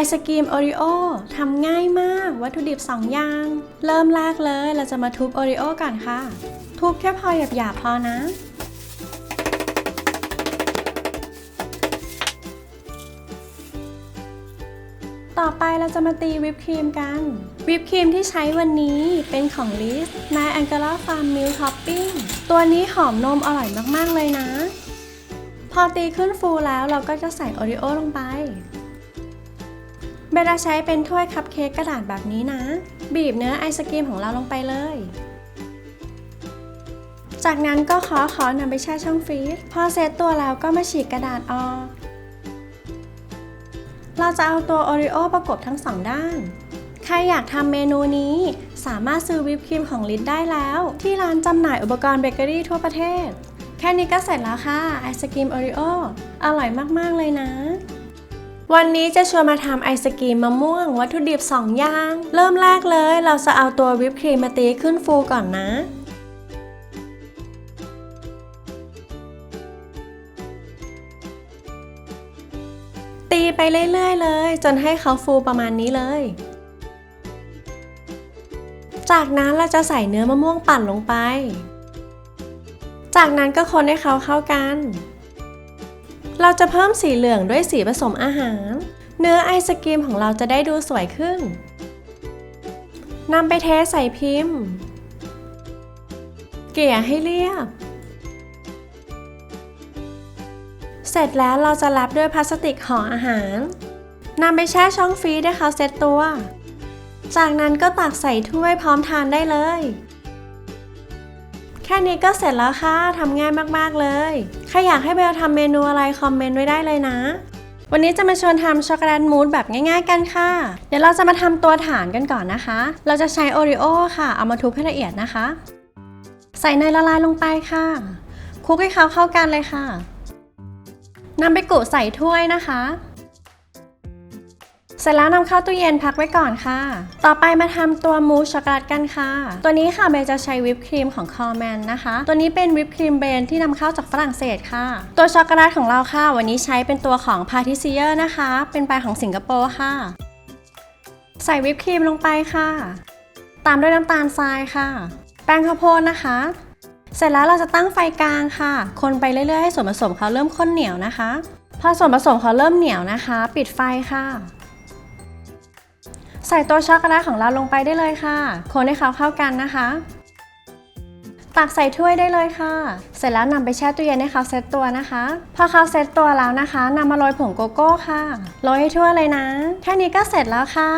ไอศกรีมโอริโอทำง่ายมาก วัตถุดิบ 2 อย่าง เริ่มแรกเลยเราจะมาทุบโอริโอก่อนค่ะ ทุบแค่พอหยาบๆพอนะ ต่อไปเราจะมาตีวิปครีมกัน วิปครีมที่ใช้วันนี้เป็นของลิสนายแองเกลาฟาร์มมิลท็อปปิ้งตัวนี้หอมนมอร่อยมากๆเลยนะ พอตีขึ้นฟูแล้วเราก็จะใส่โอริโอลงไป เบลาใช้เป็นถ้วยคัพเค้กกระดาษแบบนี้นะ บีบเนื้อไอศกรีมของเราลงไปเลย จากนั้นก็ขอขอนำไปแช่ช่องฟรีซพอเซตตัวแล้วก็มาฉีกกระดาษออก เราจะเอาตัวโอริโอประกบทั้งสองด้านใครอยากทำเมนูนี้ สามารถซื้อวิปครีมของลินได้แล้ว ที่ร้านจำหน่ายอุปกรณ์เบเกอรี่ทั่วประเทศ แค่นี้ก็เสร็จแล้วค่ะไอศกรีมโอริโออร่อยมาก ๆ เลยนะ วันนี้จะชวนมาทำไอศกรีมมะม่วง วัตถุดิบ 2 อย่าง เริ่มแรกเลยเราจะเอาตัววิปครีมมาตีขึ้นฟูก่อนนะตีไปเรื่อยๆเลย จนให้เขาฟูประมาณนี้เลย จากนั้นเราจะใส่เนื้อมะม่วงปั่นลงไป จากนั้นก็คนให้เขาเข้ากัน เราจะเพิ่มสีเหลืองด้วยสีผสมอาหาร เนื้อไอศกรีมของเราจะได้ดูสวยขึ้นนำไปเทใส่พิมพ์ เกลี่ยให้เรียบ เสร็จแล้วเราจะแรปด้วยพลาสติกห่ออาหารนำไปแช่ช่องฟรีซให้เขาเซตตัว จากนั้นก็ตักใส่ถ้วยพร้อมทานได้เลย ค่นี้ก็เสร็จแล้วค่ะทำง่ายมากๆเลย ใครอยากให้เบลทำเมนูอะไรคอมเมนต์ไว้ได้เลยนะ วันนี้จะมาชวนทำช็อกโกแลตมูสแบบง่ายๆกันค่ะ เดี๋ยวเราจะมาทำตัวฐานกันก่อนนะคะ เราจะใช้โอริโอค่ะ เอามาทุบให้ละเอียดนะคะ ใส่เนยละลายลงไปค่ะคลุกให้เขาเข้ากันเลยค่ะนำไปกุใส่ถ้วยนะคะ เสร็จแล้วนำเข้าตู้เย็นพักไว้ก่อนค่ะ ต่อไปมาทำตัวมูสช็อกโกแลตกันค่ะ ตัวนี้ค่ะเบจะใช้วิปครีมของคอแมนนะคะ ตัวนี้เป็นวิปครีมเบรนที่นำเข้าจากฝรั่งเศสค่ะ ตัวช็อกโกแลตของเราค่ะ วันนี้ใช้เป็นตัวของพาทิเซียร์นะคะ เป็นแบรนด์ของสิงคโปร์ค่ะ ใส่วิปครีมลงไปค่ะ ตามด้วยน้ำตาลทรายค่ะ แป้งข้าวโพดนะคะเสร็จแล้วเราจะตั้งไฟกลางค่ะ คนไปเรื่อยๆให้ส่วนผสมเขาเริ่มข้นเหนียวนะคะ พอส่วนผสมเขาเริ่มเหนียวนะคะ ปิดไฟค่ะ ใส่ตัวช็อกโกแลตของเราลงไปได้เลยค่ะ คนให้เขาเข้ากันนะคะ ตักใส่ถ้วยได้เลยค่ะ เสร็จแล้วนำไปแช่ตู้เย็นให้เขาเซตตัวนะคะ พอเขาเซตตัวแล้วนะคะนำมาโรยผงโกโก้ค่ะโรยให้ทั่วเลยนะ แค่นี้ก็เสร็จแล้วค่ะ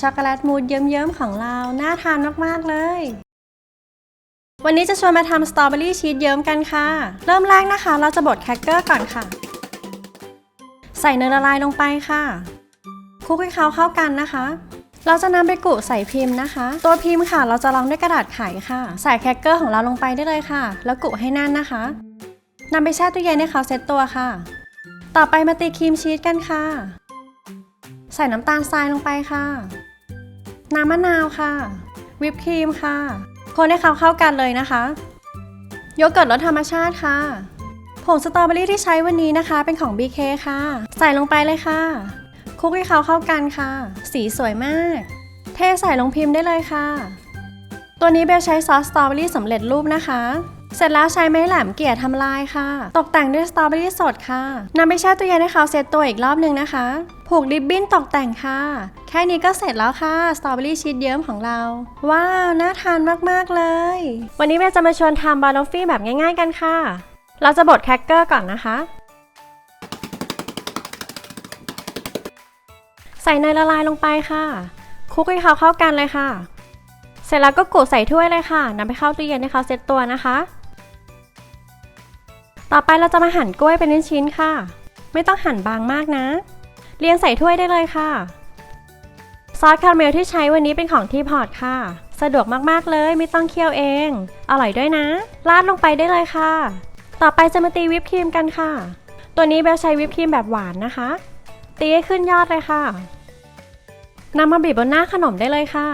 ช็อกโกแลตมูสเยิ้มๆของเรา น่าทานมากๆเลยวันนี้จะชวนมาทำสตรอเบอรี่ชีสเยิ้มกันค่ะ เริ่มแรกนะคะ เราจะบดแครกเกอร์ก่อนค่ะ ใส่เนยละลายลงไปค่ะคลุกให้เขาเข้ากันนะคะ เราจะนำไปกุใส่พิมพ์นะคะ ตัวพิมพ์ค่ะ เราจะรองด้วยกระดาษไขค่ะ ใส่แครกเกอร์ของเราลงไปได้เลยค่ะ แล้วกุให้แน่นนะคะนำไปแช่ตู้เย็นให้เขาเซตตัวค่ะ ต่อไปมาตีครีมชีสกันค่ะ ใส่น้ำตาลทรายลงไปค่ะ น้ำมะนาวค่ะ วิปครีมค่ะ คนให้เขาเข้ากันเลยนะคะโยเกิร์ตรสธรรมชาติค่ะผงสตรอเบอรี่ที่ใช้วันนี้นะคะ เป็นของ BK ค่ะ ใส่ลงไปเลยค่ะ คลุกให้เขาเข้ากันค่ะ สีสวยมาก เทใส่ลงพิมพ์ได้เลยค่ะ ตัวนี้เบลใช้ซอสสตรอเบอรี่สำเร็จรูปนะคะ เสร็จแล้วใช้ไม้แหลมเกี่ยทำลายค่ะ ตกแต่งด้วยสตรอเบอรี่สดค่ะนำไปแช่ตู้เย็นให้เขาเซตตัวอีกรอบหนึ่งนะคะ ผูกริบบิ้นตกแต่งค่ะ แค่นี้ก็เสร็จแล้วค่ะสตรอเบอรี่ชีสเยิ้มของเรา ว้าว น่าทานมากๆเลย วันนี้เบลจะมาชวนทำบานอฟฟี่แบบง่าย ๆ กันค่ะ เราจะบดแครกเกอร์ก่อนนะคะ ใส่เนยละลายลงไปค่ะคลุกให้เขาเข้ากันเลยค่ะ เสร็จแล้วก็กดใส่ถ้วยเลยค่ะนำไปเข้าตู้เย็นให้เขาเซ็ตตัวนะคะ ต่อไปเราจะมาหั่นกล้วยเป็นชิ้นๆค่ะ ไม่ต้องหั่นบางมากนะ เรียงใส่ถ้วยได้เลยค่ะ ซอสคาราเมลที่ใช้วันนี้เป็นของที่พอร์ตค่ะ สะดวกมากๆเลยไม่ต้องเคี่ยวเอง อร่อยด้วยนะ ราดลงไปได้เลยค่ะ ต่อไปจะมาตีวิปครีมกันค่ะ ตัวนี้เบลใช้วิปครีมแบบหวานนะคะ ตีให้ขึ้นยอดเลยค่ะ นำมาบีบบนหน้าขนมได้เลยค่ะ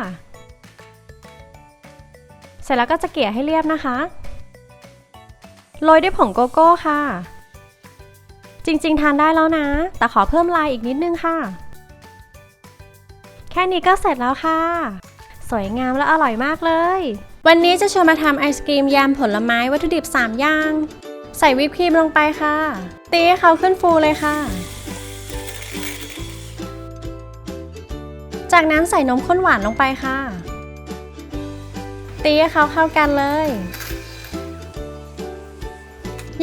เสร็จแล้วก็จะเกลี่ยให้เรียบนะคะ โรยด้วยผงโกโก้ค่ะ จริงๆ ทานได้แล้วนะ แต่ขอเพิ่มลายอีกนิดนึงค่ะ แค่นี้ก็เสร็จแล้วค่ะ สวยงามและอร่อยมากเลย วันนี้จะชวนมาทำไอศกรีมยำผลไม้วัตถุดิบ 3 อย่าง ใส่วิปครีมลงไปค่ะ ตีให้เขาขึ้นฟูเลยค่ะ จากนั้นใส่นมข้นหวานลงไปค่ะ ตีให้เขาเข้ากันเลย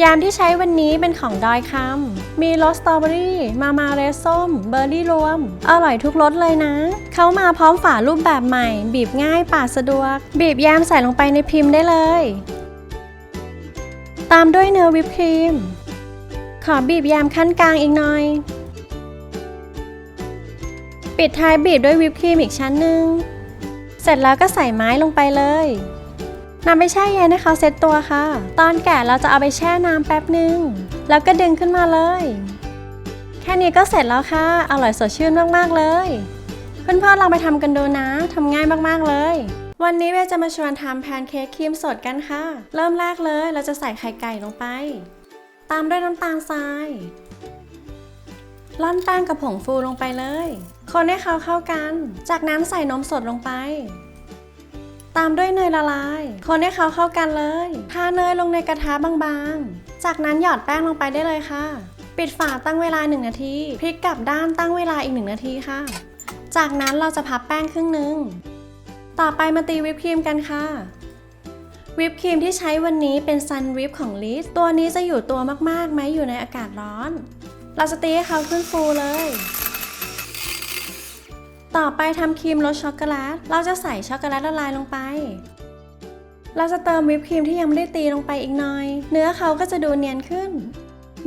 ยามที่ใช้วันนี้เป็นของดอยคำมีรสสตรอเบอรี่ มามาเรสส้ม เบอร์รี่รวม อร่อยทุกรสเลยนะ เขามาพร้อมฝารูปแบบใหม่ บีบง่ายปาดสะดวก บีบยามใส่ลงไปในพิมพ์ได้เลย ตามด้วยเนื้อวิปครีม ขอบีบยามขั้นกลางอีกหน่อย ปิดท้ายบีบด้วยวิปครีมอีกชั้นหนึ่ง เสร็จแล้วก็ใส่ไม้ลงไปเลยนำไปแช่เย็นให้เขาเซ็ตตัวค่ะ ตอนแก่เราจะเอาไปแช่น้ำแป๊บหนึ่งแล้วก็ดึงขึ้นมาเลย แค่นี้ก็เสร็จแล้วค่ะ อร่อยสดชื่นมากๆเลย เพื่อนๆลองไปทำกันดูนะทำง่ายมากๆเลย วันนี้เบจะมาชวนทำแพนเค้กครีมสดกันค่ะ เริ่มแรกเลยเราจะใส่ไข่ไก่ลงไป ตามด้วยน้ำตาลทรายร่อนแป้งกับผงฟูลงไปเลย คนให้เขาเข้ากัน จากนั้นใส่นมสดลงไป ตามด้วยเนยละลาย คนให้เขาเข้ากันเลย ทาเนยลงในกระทะบางๆ จากนั้นหยอดแป้งลงไปได้เลยค่ะ ปิดฝาตั้งเวลา 1 นาที พลิกกลับด้านตั้งเวลาอีก 1 นาทีค่ะ จากนั้นเราจะพับแป้งครึ่งหนึ่ง ต่อไปมาตีวิปครีมกันค่ะวิปครีมที่ใช้วันนี้เป็นซันวิปของลิสตัวนี้จะอยู่ตัวมากๆไหมอยู่ในอากาศร้อน เราจะตีให้เขาขึ้นฟูเลย ต่อไปทำครีมรสช็อกโกแลต เราจะใส่ช็อกโกแลตละลายลงไป เราจะเติมวิปครีมที่ยังไม่ได้ตีลงไปอีกหน่อย เนื้อเขาก็จะดูเนียนขึ้น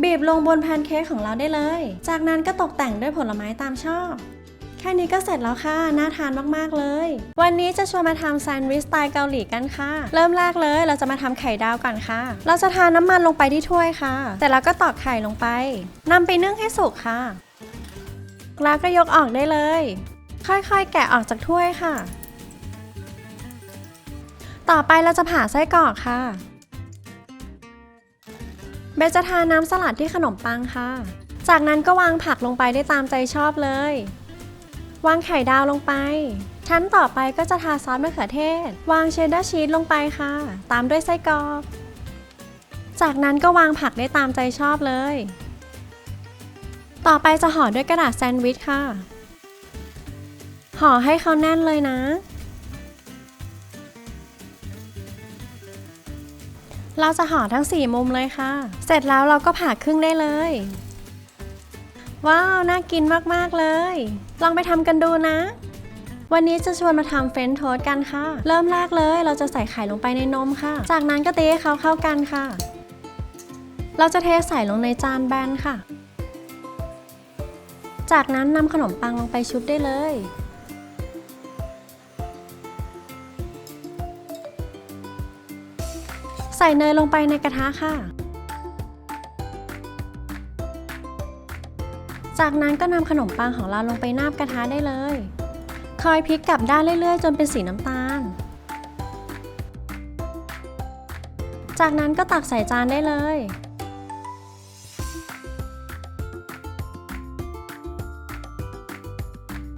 บีบลงบนแพนเค้กของเราได้เลย จากนั้นก็ตกแต่งด้วยผลไม้ตามชอบแค่นี้ก็เสร็จแล้วค่ะ น่าทานมาก ๆ เลย วันนี้จะชวนมาทำแซนด์วิชสไตล์เกาหลีกันค่ะ เริ่มแรกเลย เราจะมาทำไข่ดาวก่อนค่ะ เราจะทาน้ำมันลงไปที่ถ้วยค่ะ แต่แล้วก็ตอกไข่ลงไปนำไปนึ่งให้สุกค่ะ แล้วก็ยกออกได้เลย ค่อยๆ แกะออกจากถ้วยค่ะ ต่อไปเราจะผ่าไส้กรอกค่ะ เบจะทาน้ำสลัดที่ขนมปังค่ะ จากนั้นก็วางผักลงไปได้ตามใจชอบเลย วางไข่ดาวลงไป ชั้นต่อไปก็จะทาซอสมะเขือเทศ วางเชดดาร์ชีสลงไปค่ะ ตามด้วยไส้กรอก จากนั้นก็วางผักได้ตามใจชอบเลย ต่อไปจะห่อด้วยกระดาษแซนด์วิชค่ะ ห่อให้เขาแน่นเลยนะ เราจะห่อทั้ง 4 มุมเลยค่ะ เสร็จแล้วเราก็ผ่าครึ่งได้เลย ว้าว น่ากินมาก ๆ เลย ลองไปทำกันดูนะ วันนี้จะชวนมาทำเฟรนช์โทสต์กันค่ะ เริ่มแรกเลย เราจะใส่ไข่ลงไปในนมค่ะ จากนั้นก็ตีให้เขาเข้ากันค่ะ เราจะเทใส่ลงในจานแบนค่ะจากนั้นนำขนมปังลงไปชุบได้เลย ส่เนยลงไปในกระทะค่ะ จากนั้นก็นำขนมปังของเราลงไปนาบกระทะได้เลย คอยพลิกกลับด้านเรื่อยๆ จนเป็นสีน้ำตาล จากนั้นก็ตักใส่จานได้เลย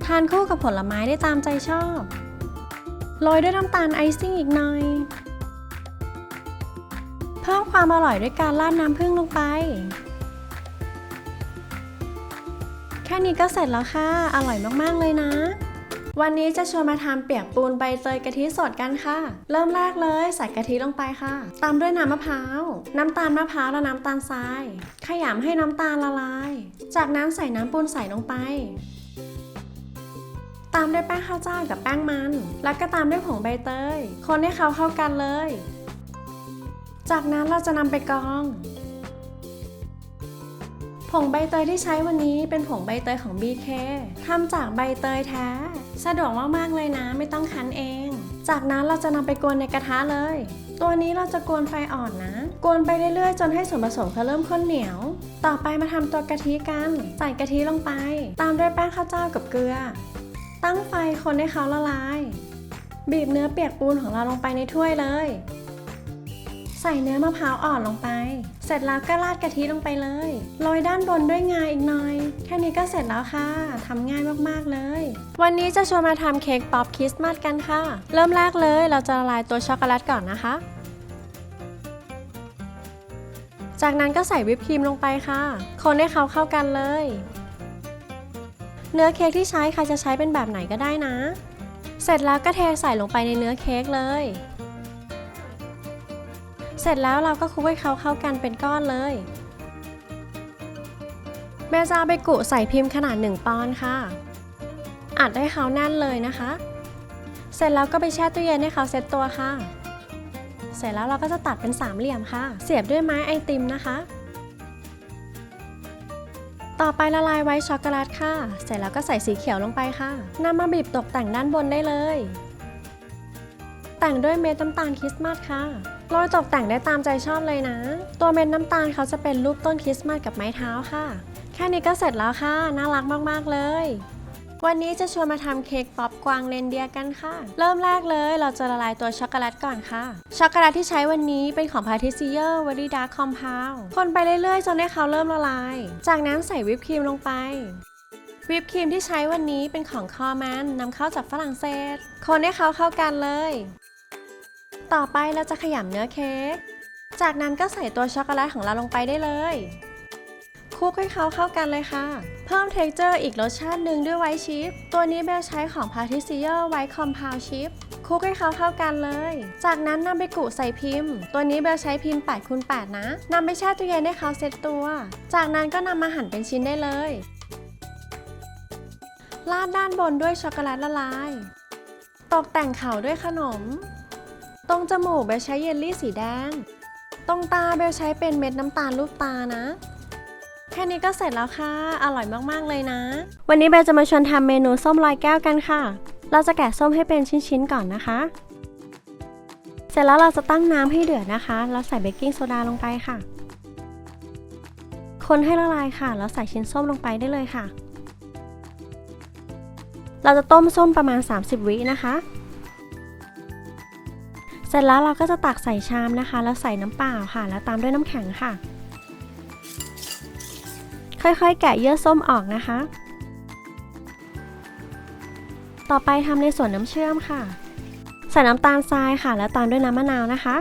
ทานคู่กับผลไม้ได้ตามใจชอบ โรยด้วยน้ำตาลไอซิ่งอีกหน่อย เพิ่มความอร่อยด้วยการราดน้ำผึ้งลงไป แค่นี้ก็เสร็จแล้วค่ะ อร่อยมากๆเลยนะ วันนี้จะชวนมาทำเปียกปูนใบเตยกะทิสดกันค่ะ เริ่มแรกเลยใส่กะทิลงไปค่ะ ตามด้วยน้ำมะพร้าว น้ำตาลมะพร้าวและน้ำตาลทราย ขยำให้น้ำตาลละลาย จากนั้นใส่น้ำปูนใส่ลงไปตามด้วยแป้งข้าวเจ้ากับแป้งมัน แล้วก็ตามด้วยผงใบเตย คนให้เขาเข้ากันเลย จากนั้นเราจะนำไปกรอง ผงใบเตยที่ใช้วันนี้เป็นผงใบเตยของ BK ทำจากใบเตยแท้ สะดวกมากๆเลยนะไม่ต้องคั้นเอง จากนั้นเราจะนำไปกวนในกระทะเลย ตัวนี้เราจะกวนไฟอ่อนนะ กวนไปเรื่อยๆ จนให้ส่วนผสมเขาเริ่มข้นเหนียว ต่อไปมาทำตัวกะทิกัน ใส่กะทิลงไป ตามด้วยแป้งข้าวเจ้ากับเกลือ ตั้งไฟคนให้เขาละลาย บีบเนื้อเปียกปูนของเราลงไปในถ้วยเลย ใส่เนื้อมะพร้าวอ่อนลงไป เสร็จแล้วก็ราดกะทิลงไปเลย โรยด้านบนด้วยงาอีกหน่อย แค่นี้ก็เสร็จแล้วค่ะทำง่ายมากๆเลย วันนี้จะชวนมาทำเค้กป๊อปคริสต์มาสกันค่ะ เริ่มแรกเลย เราจะละลายตัวช็อกโกแลตก่อนนะคะ จากนั้นก็ใส่วิปครีมลงไปค่ะ คนให้เขาเข้ากันเลย เนื้อเค้กที่ใช้ใครจะใช้เป็นแบบไหนก็ได้นะ เสร็จแล้วก็เทใส่ลงไปในเนื้อเค้กเลย เสร็จแล้วเราก็คลุกให้เขาเข้ากันเป็นก้อนเลย เบลจะเอาไปกุใส่พิมพ์ขนาด 1ปอนด์ค่ะ อัดให้เขาแน่นเลยนะคะ เสร็จแล้วก็ไปแช่ตู้เย็นให้เขาเซ็ตตัวค่ะ เสร็จแล้วเราก็จะตัดเป็นสามเหลี่ยมค่ะ เสียบด้วยไม้ไอติมนะคะ ต่อไปละลายไว้ช็อกโกแลตค่ะ เสร็จแล้วก็ใส่สีเขียวลงไปค่ะนำมาบีบตกแต่งด้านบนได้เลย แต่งด้วยเม็ดน้ำตาลคริสต์มาสค่ะ โรยตกแต่งได้ตามใจชอบเลยนะ ตัวเม็ดน้ำตาลเขาจะเป็นรูปต้นคริสต์มาสกับไม้เท้าค่ะ แค่นี้ก็เสร็จแล้วค่ะ น่ารักมากๆเลย วันนี้จะชวนมาทำเค้กป๊อปกวางเรนเดียกันค่ะ เริ่มแรกเลยเราจะละลายตัวช็อกโกแลตก่อนค่ะ ช็อกโกแลตที่ใช้วันนี้เป็นของ p a t i s i e r v e r y Dark Compound คนไปเรื่อยๆ จนให้เขาเริ่มละลาย จากนั้นใส่วิปครีมลงไปวิปครีมที่ใช้วันนี้เป็นของคอแมนนำเข้าจากฝรั่งเศส คนให้เขาเข้ากันเลย ต่อไปเราจะขยำเนื้อเค้ก จากนั้นก็ใส่ตัวช็อกโกแลตของเราลงไปได้เลยคลุกให้เขาเข้ากันเลยค่ะ เพิ่มเท็กเจอร์อีกรสชาติหนึ่งด้วยไวท์ชีสตัวนี้เบลใช้ของ p a t i s i e r White Compound Chip คลุกให้เขาเข้ากันเลย จากนั้นนำไปกุใส่พิมพ์ ตัวนี้เบลใช้พิมพ์8คูณ8นะนำไปแช่ตู้เย็นให้เขาเซ็ตตัว จากนั้นก็นำมาหั่นเป็นชิ้นได้เลยราดด้านบนด้วยช็อกโกแลตละลาย ตกแต่งเขาด้วยขนม ตรงจมูกเบลใช้เยลลี่สีแดง ตรงตาเบลใช้เป็นเม็ดน้ำตาลรูปตานะ แค่นี้ก็เสร็จแล้วค่ะ อร่อยมากๆเลยนะ วันนี้เบลจะมาชวนทำเมนูส้มลอยแก้วกันค่ะ เราจะแกะส้มให้เป็นชิ้นๆก่อนนะคะ เสร็จแล้วเราจะตั้งน้ำให้เดือดนะคะแล้วใส่เบกกิ้งโซดาลงไปค่ะ คนให้ละลายค่ะ แล้วใส่ชิ้นส้มลงไปได้เลยค่ะ เราจะต้มส้มประมาณ 30 วินะคะ เสร็จแล้วเราก็จะตักใส่ชามนะคะ แล้วใส่น้ำเปล่าค่ะ แล้วตามด้วยน้ำแข็งค่ะ ค่อยๆ แกะเยื่อส้มออกนะคะ ต่อไปทำในส่วนน้ำเชื่อมค่ะ ใส่น้ำตาลทรายค่ะ แล้วตามด้วยน้ำมะนาวนะคะ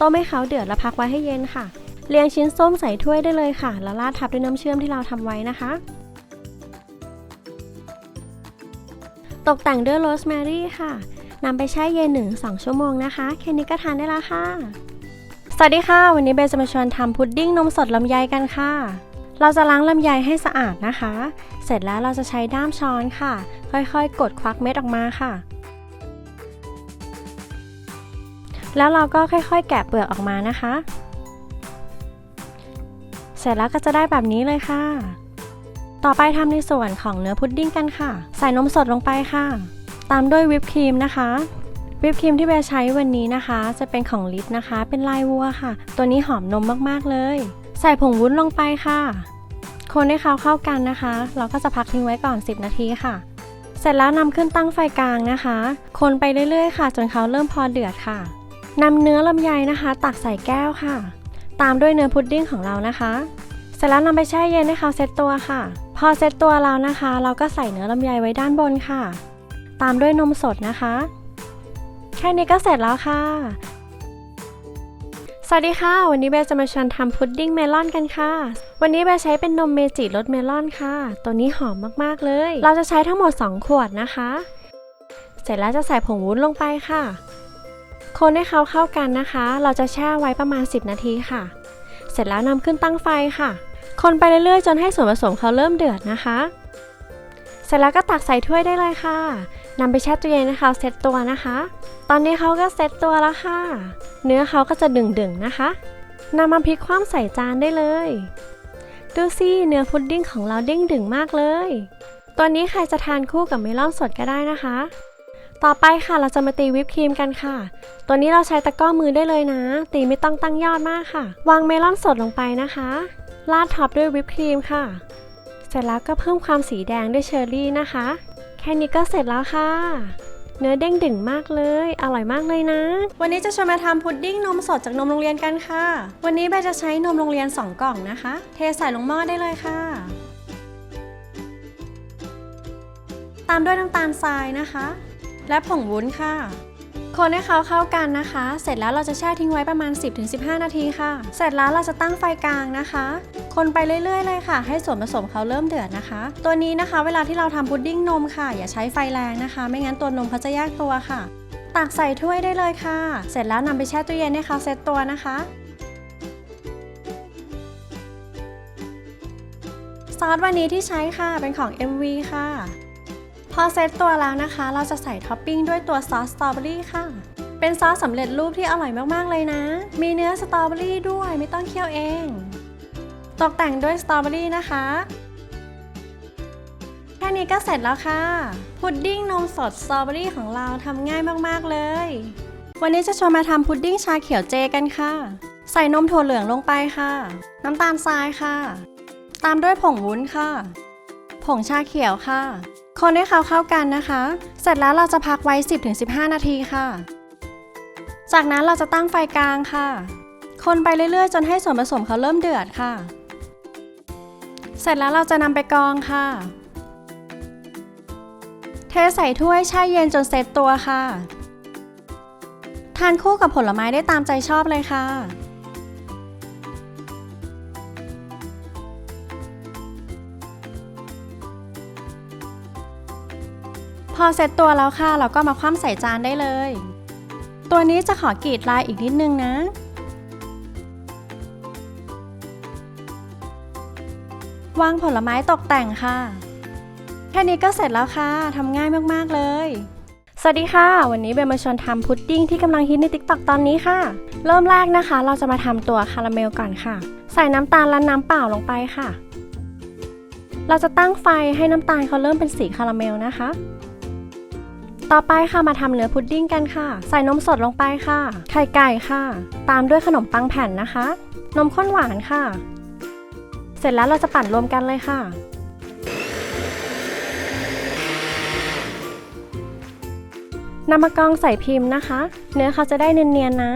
ต้มให้เขาเดือดแล้วพักไว้ให้เย็นค่ะ เรียงชิ้นส้มใส่ถ้วยได้เลยค่ะ แล้วราดทับด้วยน้ำเชื่อมที่เราทำไว้นะคะ ตกแต่งด้วยโรสแมรี่ค่ะ นำไปแช่เย็นหนึ่งสองชั่วโมงนะคะ แค่นี้ก็ทานได้แล้วค่ะ สวัสดีค่ะ วันนี้เบลจะมาชวนทำพุดดิ้งนมสดลำไยกันค่ะ เราจะล้างลำไยให้สะอาดนะคะ เสร็จแล้วเราจะใช้ด้ามช้อนค่ะ ค่อยๆ กดควักเม็ดออกมาค่ะ แล้วเราก็ค่อยๆ แกะเปลือกออกมานะคะ เสร็จแล้วก็จะได้แบบนี้เลยค่ะ ต่อไปทำในส่วนของเนื้อพุดดิ้งกันค่ะ ใส่นมสดลงไปค่ะ ตามด้วยวิปครีมนะคะวิปครีมที่เบลใช้วันนี้นะคะ จะเป็นของลิปนะคะ เป็นลายวัวค่ะ ตัวนี้หอมนมมากๆเลย ใส่ผงวุ้นลงไปค่ะ คนให้เขาเข้ากันนะคะ เราก็จะพักทิ้งไว้ก่อน 10 นาทีค่ะ เสร็จแล้วนำขึ้นตั้งไฟกลางนะคะ คนไปเรื่อยๆค่ะ จนเขาเริ่มพอเดือดค่ะนำเนื้อลำไยนะคะ ตักใส่แก้วค่ะ ตามด้วยเนื้อพุดดิ้งของเรานะคะ เสร็จแล้วนำไปแช่เย็นให้เขาเซตตัวค่ะ พอเซตตัวแล้วนะคะ เราก็ใส่เนื้อลำไยไว้ด้านบนค่ะ ตามด้วยนมสดนะคะ แค่นี้ก็เสร็จแล้วค่ะ สวัสดีค่ะ วันนี้เบจะมาชวนทำพุดดิ้งเมลอนกันค่ะ วันนี้เบใช้เป็นนมเมจิรสเมลอนค่ะ ตัวนี้หอมมากๆเลย เราจะใช้ทั้งหมด 2 ขวดนะคะ เสร็จแล้วจะใส่ผงวุ้นลงไปค่ะ คนให้เขาเข้ากันนะคะ เราจะแช่ไว้ประมาณ 10 นาทีค่ะ เสร็จแล้วนำขึ้นตั้งไฟค่ะ คนไปเรื่อยๆ จนให้ส่วนผสมเขาเริ่มเดือดนะคะ ร็จแล้วก็ตักใส่ถ้วยได้เลยค่ะนำไปแช่ตู้เย็นให้เขาเซ็ตตัวนะคะ ตอนนี้เขาก็เซ็ตตัวแล้วค่ะ เนื้อเขาก็จะดึงๆนะคะนำมาพลิกคว่ำใส่จานได้เลย ดูสิเนื้อพุดดิ้งของเราเด้งดึงมากเลย ตัวนี้ใครจะทานคู่กับเมลอนสดก็ได้นะคะ ต่อไปค่ะเราจะมาตีวิปครีมกันค่ะ ตัวนี้เราใช้ตะกร้อมือได้เลยนะ ตีไม่ต้องตั้งยอดมากค่ะ วางเมลอนสดลงไปนะคะ ราดท็อปด้วยวิปครีมค่ะ เสร็จแล้วก็เพิ่มความสีแดงด้วยเชอร์รี่นะคะ แค่นี้ก็เสร็จแล้วค่ะ เนื้อเด้งดึงมากเลย อร่อยมากเลยนะ วันนี้จะชวนมาทำพุดดิ้งนมสดจากนมโรงเรียนกันค่ะ วันนี้ใบจะใช้นมโรงเรียน 2 กล่องนะคะ เทใส่ลงหม้อได้เลยค่ะ ตามด้วยน้ำตาลทรายนะคะ และผงวุ้นค่ะ คนให้เขาเข้ากันนะคะ เสร็จแล้วเราจะแช่ทิ้งไว้ประมาณ 10-15 นาทีค่ะ เสร็จแล้วเราจะตั้งไฟกลางนะคะ คนไปเรื่อยๆเลยค่ะ ให้ส่วนผสมเขาเริ่มเดือดนะคะ ตัวนี้นะคะ เวลาที่เราทำพุดดิ้งนมค่ะ อย่าใช้ไฟแรงนะคะ ไม่งั้นตัวนมเขาจะแยกตัวค่ะ ตักใส่ถ้วยได้เลยค่ะ เสร็จแล้วนำไปแช่ตู้เย็นให้เขาเซตตัวนะคะซอสวันนี้ที่ใช้ค่ะเป็นของ MV ค่ะ พอเซตตัวแล้วนะคะ เราจะใส่ท็อปปิ้งด้วยตัวซอสสตรอเบอรี่ค่ะ เป็นซอสสำเร็จรูปที่อร่อยมากๆเลยนะ มีเนื้อสตรอเบอรี่ด้วยไม่ต้องเคี่ยวเอง ตกแต่งด้วยสตรอเบอรี่นะคะ แค่นี้ก็เสร็จแล้วค่ะ พุดดิ้งนมสดสตรอเบอรี่ของเราทำง่ายมากๆเลย วันนี้จะชวนมาทำพุดดิ้งชาเขียวเจกันค่ะ ใส่นมถั่วเหลืองลงไปค่ะ น้ำตาลทรายค่ะ ตามด้วยผงวุ้นค่ะ ผงชาเขียวค่ะ คนให้เขาเข้ากันนะคะ เสร็จแล้วเราจะพักไว้ 10-15 นาทีค่ะ จากนั้นเราจะตั้งไฟกลางค่ะ คนไปเรื่อยๆ จนให้ส่วนผสมเขาเริ่มเดือดค่ะ เสร็จแล้วเราจะนำไปกรองค่ะ เทใส่ถ้วยแช่เย็นจนเซ็ตตัวค่ะ ทานคู่กับผลไม้ได้ตามใจชอบเลยค่ะ อเสร็จตัวแล้วค่ะ เราก็มาคว่ำใส่จานได้เลย ตัวนี้จะขอกรีดลายอีกนิดนึงนะวางผลไม้ตกแต่งค่ะ แค่นี้ก็เสร็จแล้วค่ะ ทำง่ายมาก ๆ เลย สวัสดีค่ะ วันนี้เบลมาชวนทำพุดดิ้งที่กำลังฮิตใน TikTok ตอนนี้ค่ะ เริ่มแรกนะคะ เราจะมาทำตัวคาราเมลก่อนค่ะ ใส่น้ำตาลและน้ำเปล่าลงไปค่ะ เราจะตั้งไฟให้น้ำตาลเขาเริ่มเป็นสีคาราเมลนะคะ ต่อไปค่ะมาทำเนื้อพุดดิ้งกันค่ะ ใส่นมสดลงไปค่ะ ไข่ไก่ค่ะ ตามด้วยขนมปังแผ่นนะคะ นมข้นหวานค่ะ เสร็จแล้วเราจะปั่นรวมกันเลยค่ะนำมากองใส่พิมพ์นะคะ เนื้อเขาจะได้เนียนๆนะ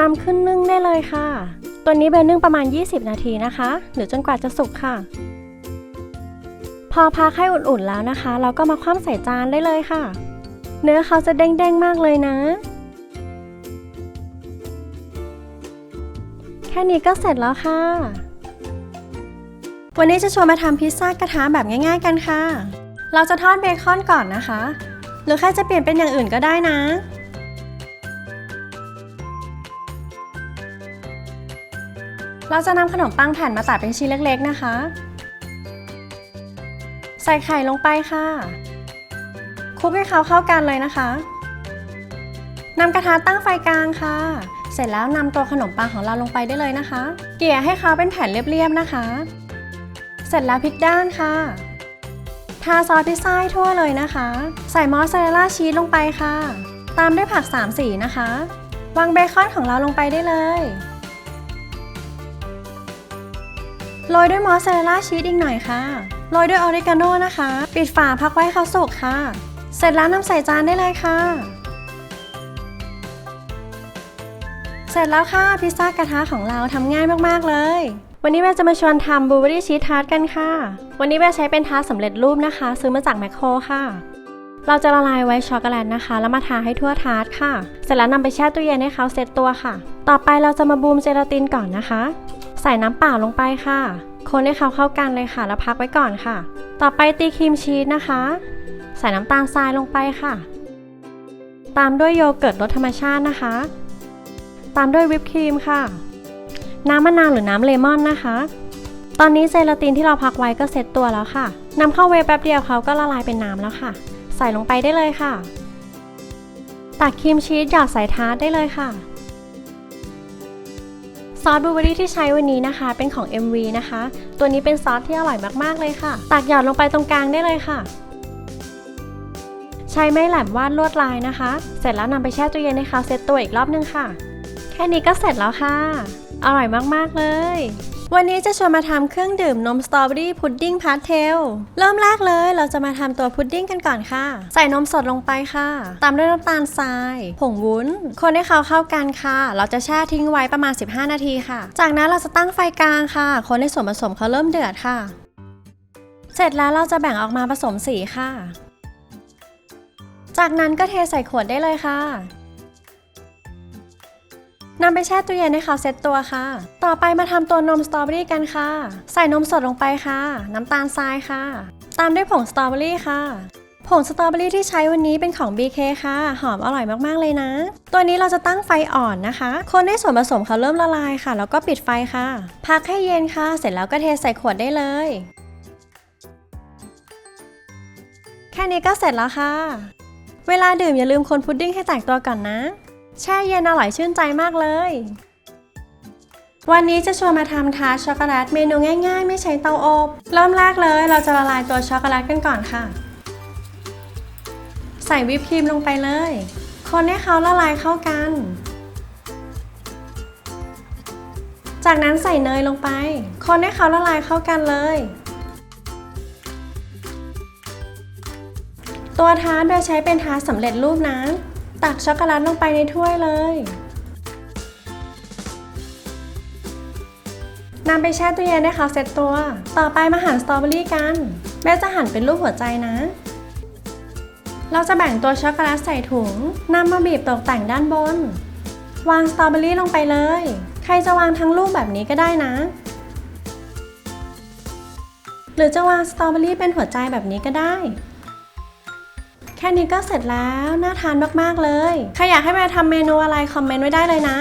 นำขึ้นนึ่งได้เลยค่ะ ตัวนี้เบลนึ่งประมาณ 20 นาทีนะคะ หรือจนกว่าจะสุกค่ะ พอพักให้อุ่นๆแล้วนะคะ เราก็มาคว่ำใส่จานได้เลยค่ะ เนื้อเขาจะเด้งๆมากเลยนะ แค่นี้ก็เสร็จแล้วค่ะ วันนี้จะชวนมาทำพิซซ่ากระทะแบบง่าย ๆ กันค่ะ เราจะทอดเบคอนก่อนนะคะ หรือใครจะเปลี่ยนเป็นอย่างอื่นก็ได้นะเราจะนำขนมปังแผ่นมาตัดเป็นชิ้นเล็ก ๆ นะคะ ใส่ไข่ลงไปค่ะคลุกให้เขาเข้ากันเลยนะคะนำกระทะตั้งไฟกลางค่ะ เสร็จแล้วนำตัวขนมปังของเราลงไปได้เลยนะคะ เกี่ยให้เขาเป็นแผ่นเรียบๆนะคะ เสร็จแล้วพลิกด้านค่ะ ทาซอสพิซซ่าให้ทั่วเลยนะคะ ใส่มอสซาเรลล่าชีสลงไปค่ะ ตามด้วยผัก 3 สีนะคะ วางเบคอนของเราลงไปได้เลยโรยด้วยมอสซาเรลล่าชีสอีกหน่อยค่ะ โรยด้วยออริกาโน่นะคะ ปิดฝาพักไว้ให้เขาสุกค่ะ เสร็จแล้วนำใส่จานได้เลยค่ะ เสร็จแล้วค่ะพิซซ่ากระทะของเราทำง่ายมากๆเลย วันนี้แม่จะมาชวนทำบลูเบอรี่ชีสทาร์ตกันค่ะ วันนี้แม่ใช้เป็นทาร์ตสำเร็จรูปนะคะ ซื้อมาจากแมคโครค่ะเราจะละลายไว้ช็อกโกแลตนะคะ แล้วมาทาให้ทั่วทาร์ตค่ะ เสร็จแล้วนำไปแช่ตู้เย็นให้เขาเซตตัวค่ะ ต่อไปเราจะมาบูมเจลาตินก่อนนะคะ ใส่น้ำเปล่าลงไปค่ะ คนให้เขาเข้ากันเลยค่ะ แล้วพักไว้ก่อนค่ะ ต่อไปตีครีมชีสนะคะ ใส่น้ำตาลทรายลงไปค่ะ ตามด้วยโยเกิร์ตรสธรรมชาตินะคะ ตามด้วยวิปครีมค่ะ น้ำมะนาวหรือน้ำเลมอนนะคะ ตอนนี้เจลาตินที่เราพักไว้ก็เซตตัวแล้วค่ะนำเข้าเวฟแป๊บเดียวเขาก็ละลายเป็นน้ำแล้วค่ะ ใส่ลงไปได้เลยค่ะ ตักครีมชีสหยอดใส่ทาร์ตได้เลยค่ะ ซอสบลูเบอรี่ที่ใช้วันนี้นะคะ เป็นของ MV นะคะ ตัวนี้เป็นซอสที่อร่อยมากๆเลยค่ะ ตักหยอดลงไปตรงกลางได้เลยค่ะ ใช้ไม้แหลมวาดลวดลายนะคะ เสร็จแล้วนำไปแช่ตู้เย็นให้เขาเซตตัวอีกรอบนึงค่ะ แค่นี้ก็เสร็จแล้วค่ะ อร่อยมากๆเลย วันนี้จะชวนมาทำเครื่องดื่มนมสตรอเบอรี่พุดดิ้งพาสเทล เริ่มแรกเลยเราจะมาทำตัวพุดดิ้งกันก่อนค่ะ ใส่นมสดลงไปค่ะ ตามด้วยน้ำตาลทราย ผงวุ้น คนให้เขาเข้ากันค่ะ เราจะแช่ทิ้งไว้ประมาณ 15 นาทีค่ะ จากนั้นเราจะตั้งไฟกลางค่ะ คนให้ส่วนผสมเขาเริ่มเดือดค่ะ เสร็จแล้วเราจะแบ่งออกมาผสมสีค่ะ จากนั้นก็เทใส่ขวดได้เลยค่ะ นำไปแช่ตู้เย็นให้เขาเซ็ตตัวค่ะ ต่อไปมาทำตัวนมสตรอเบอรี่กันค่ะ ใส่นมสดลงไปค่ะ น้ำตาลทรายค่ะ ตามด้วยผงสตรอเบอรี่ค่ะ ผงสตรอเบอรี่ที่ใช้วันนี้เป็นของ BK ค่ะ หอมอร่อยมากๆเลยนะ ตัวนี้เราจะตั้งไฟอ่อนนะคะ คนให้ส่วนผสมเขาเริ่มละลายค่ะ แล้วก็ปิดไฟค่ะ พักให้เย็นค่ะ เสร็จแล้วก็เทใส่ขวดได้เลย แค่นี้ก็เสร็จแล้วค่ะ เวลาดื่มอย่าลืมคนพุดดิ้งให้แตกตัวก่อนนะ แช่เย็นอร่อยชื่นใจมากเลย วันนี้จะชวนมาทำทาร์ตช็อกโกแลตเมนูง่าย ๆ ไม่ใช้เตาอบ เริ่มแรกเลย เราจะละลายตัวช็อกโกแลตกันก่อนค่ะ ใส่วิปครีมลงไปเลย คนให้เขาละลายเข้ากัน จากนั้นใส่เนยลงไป คนให้เขาละลายเข้ากันเลยตัวทาร์ตโดยใช้เป็นทาร์ตสำเร็จรูปนะ ตักช็อกโกแลตลงไปในถ้วยเลยนำไปแช่ตู้เย็นให้เขาเซ็ตตัว ต่อไปมาหั่นสตรอเบอรี่กัน แม่จะหั่นเป็นรูปหัวใจนะ เราจะแบ่งตัวช็อกโกแลตใส่ถุงนำมาบีบตกแต่งด้านบน วางสตรอเบอรี่ลงไปเลย ใครจะวางทั้งลูกแบบนี้ก็ได้นะ หรือจะวางสตรอเบอรี่เป็นหัวใจแบบนี้ก็ได้ ค่นี้ก็เสร็จแล้วน่าทานมากๆเลย ใครอยากให้มาทำเมนูอะไรคอมเมนต์ไว้ได้เลยนะ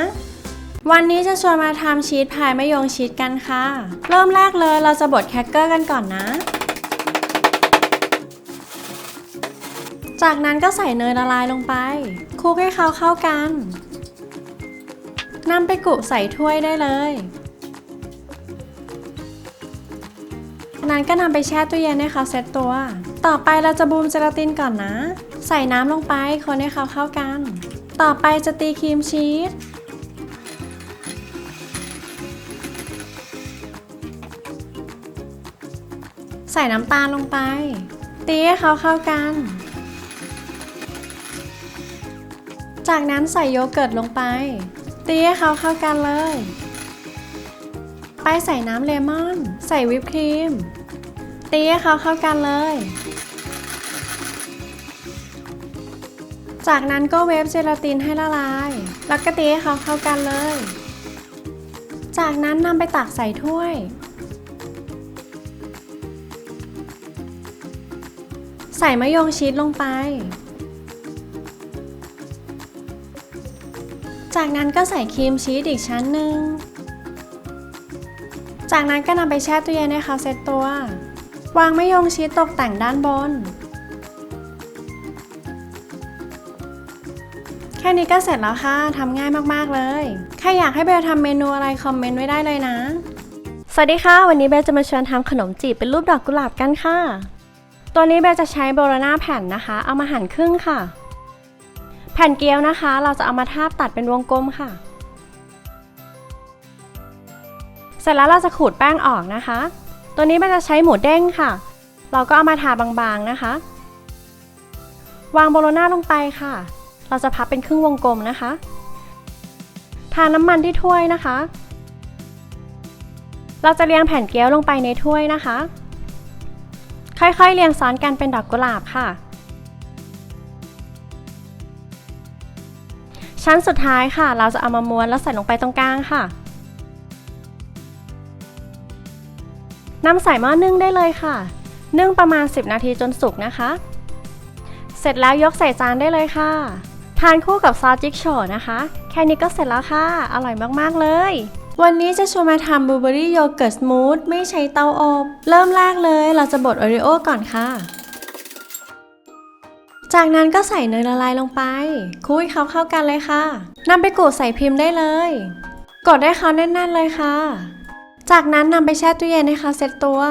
วันนี้จะชวนมาทำชีสพายมะยงชิดกันค่ะ เริ่มแรกเลยเราจะบดแครกเกอร์กันก่อนนะ จากนั้นก็ใส่เนยละลายลงไปคลุกให้เขาเข้ากันนำไปกุใส่ถ้วยได้เลย จากนั้นก็นำไปแช่ตู้เย็นให้เขาเซตตัว ต่อไปเราจะบูมเจลาตินก่อนนะ ใส่น้ำลงไปคนให้เขาเข้ากัน ต่อไปจะตีครีมชีสใส่น้ำตาลลงไป ตีให้เขาเข้ากัน จากนั้นใส่โยเกิร์ตลงไป ตีให้เขาเข้ากันเลย ไปใส่น้ำเลมอน ใส่วิปครีม ตีให้เขาเข้ากันเลย จากนั้นก็เวฟเจลาตินให้ละลาย แล้วก็ตีให้เขาเข้ากันเลย จากนั้นนำไปตักใส่ถ้วย ใส่มะยงชิดลงไป จากนั้นก็ใส่ครีมชีสอีกชั้นหนึ่งจากนั้นก็นำไปแช่ตู้เย็นให้เขาเซ็ตตัว วางมะยงชิดตกแต่งด้านบน แค่นี้ก็เสร็จแล้วค่ะ ทำง่ายมากๆเลย ใครอยากให้เบลทำเมนูอะไรคอมเมนต์ไว้ได้เลยนะ สวัสดีค่ะ วันนี้เบลจะมาชวนทำขนมจีบเป็นรูปดอกกุหลาบกันค่ะ ตัวนี้เบลจะใช้โบโลนาแผ่นนะคะ เอามาหั่นครึ่งค่ะ แผ่นเกี๊ยวนะคะ เราจะเอามาทาบตัดเป็นวงกลมค่ะ เสร็จแล้วเราจะขูดแป้งออกนะคะ ตัวนี้เบลจะใช้หมูเด้งค่ะ เราก็เอามาทาบางๆนะคะ วางโบโลน่าลงไปค่ะ เราจะพับเป็นครึ่งวงกลมนะคะ ทาน้ำมันที่ถ้วยนะคะ เราจะเรียงแผ่นเกี๊ยวลงไปในถ้วยนะคะ ค่อยๆเรียงซ้อนกันเป็นดอกกุหลาบค่ะ ชั้นสุดท้ายค่ะ เราจะเอามาม้วนแล้วใส่ลงไปตรงกลางค่ะ นำใส่หม้อนึ่งได้เลยค่ะ นึ่งประมาณ 10 นาทีจนสุกนะคะ เสร็จแล้วยกใส่จานได้เลยค่ะ ทานคู่กับซอสจิ๊กโฉว์นะคะ แค่นี้ก็เสร็จแล้วค่ะ อร่อยมากๆเลยวันนี้จะชวนมาทำบลูเบอรี่โยเกิร์ตสมูทไม่ใช้เตาอบ เริ่มแรกเลยเราจะบดโอรีโอก่อนค่ะ จากนั้นก็ใส่เนยละลายลงไปคลุกให้เขาเข้ากันเลยค่ะนำไปกดใส่พิมพ์ได้เลย กดให้เขาแน่นๆเลยค่ะ จากนั้นนำไปแช่ตู้เย็นให้เขาเซตตัว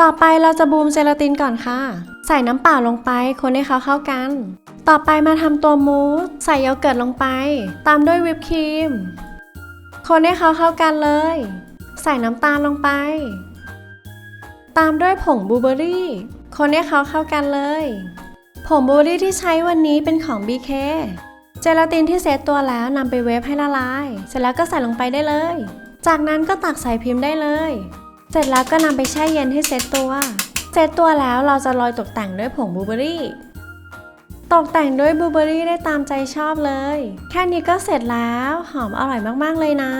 ต่อไปเราจะบูมเจลาตินก่อนค่ะ ใส่น้ำเปล่าลงไปคนให้เขาเข้ากัน ต่อไปมาทำตัวมูสใส่โยเกิร์ตลงไป ตามด้วยวิปครีม คนให้เขาเข้ากันเลย ใส่น้ำตาลลงไป ตามด้วยผงบลูเบอรี่ คนให้เขาเข้ากันเลย ผงบลูเบอรี่ที่ใช้วันนี้เป็นของ BK เจลาตินที่เซตตัวแล้วนำไปเวฟให้ละลาย เสร็จแล้วก็ใส่ลงไปได้เลย จากนั้นก็ตักใส่พิมพ์ได้เลย เสร็จแล้วก็นำไปแช่เย็นให้เซตตัว เซตตัวแล้วเราจะโรยตกแต่งด้วยผงบลูเบอรี่ ตกแต่งด้วยบลูเบอรี่ได้ตามใจชอบเลย แค่นี้ก็เสร็จแล้ว หอมอร่อยมากๆเลยนะ